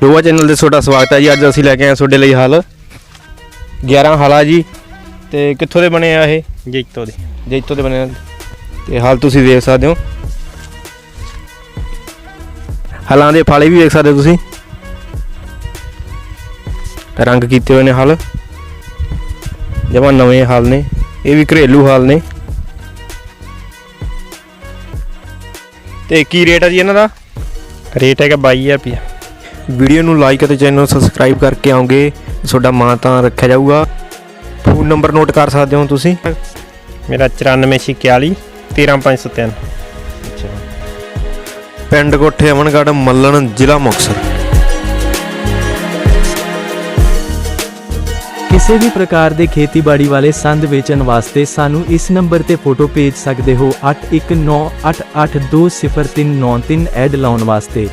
ਡੋਆ channel ਤੇ ਤੁਹਾਡਾ ਸਵਾਗਤ ਹੈ ਜੀ। ਅੱਜ ਅਸੀਂ ਲੈ ਕੇ ਆਏ ਤੁਹਾਡੇ ਲਈ ਹਲ। 11 ਹਲਾ ਜੀ। ਤੇ ਕਿੱਥੋਂ ਦੇ ਬਣੇ ਆ ਇਹ? ਜੈਤੋ ਦੇ। ਜੈਤੋ ਦੇ ਬਣੇ ਆ। ਤੇ ਹਾਲ ਤੁਸੀਂ ਦੇਖ ਸਕਦੇ ਹੋ। ਹਲਾਂ ਦੇ ਫਾਲੇ ਵੀ ਦੇਖ ਸਕਦੇ ਹੋ ਤੁਸੀਂ। ਰੰਗ ਕੀਤੇ ਹੋਏ ਨੇ ਹਲ। ਜਮਾ ਨਵੇਂ ਹਲ ਨੇ। ਇਹ ਵੀ ਘਰੇਲੂ ਹਲ ਨੇ। ਤੇ ਕੀ ਰੇਟ ਆ ਜੀ ਇਹਨਾਂ ਦਾ? ਰੇਟ ਹੈਗਾ 22000 ਰੁਪਿਆ ਵੀਡੀਓ ਨੂੰ ਲਾਈਕ ਅਤੇ ਚੈਨਲ ਨੂੰ ਸਬਸਕ੍ਰਾਈਬ ਕਰਕੇ ਆਓਗੇ। ਤੁਹਾਡਾ ਮਾਂ ਤਾਂ ਰੱਖਿਆ ਜਾਊਗਾ। ਫੋਨ ਨੰਬਰ ਨੋਟ ਕਰ ਸਕਦੇ ਹੋ ਤੁਸੀਂ? ਮੇਰਾ 9441 13503 ਪਿੰਡ ਕੋਠੇ ਅਮਨਗੜ੍ਹ ਮੱਲਣ ਜ਼ਿਲ੍ਹਾ ਮੁਕਤਸਰ। ਕਿਸੇ ਵੀ ਪ੍ਰਕਾਰ ਦੇ ਖੇਤੀਬਾੜੀ ਵਾਲੇ ਸੰਦ ਵੇਚਣ ਵਾਸਤੇ ਸਾਨੂੰ ਇਸ ਨੰਬਰ ਤੇ ਫੋਟੋ ਭੇਜ ਸਕਦੇ ਹੋ 8198820393 ਐਡ ਲਾਉਣ ਵਾਸਤੇ।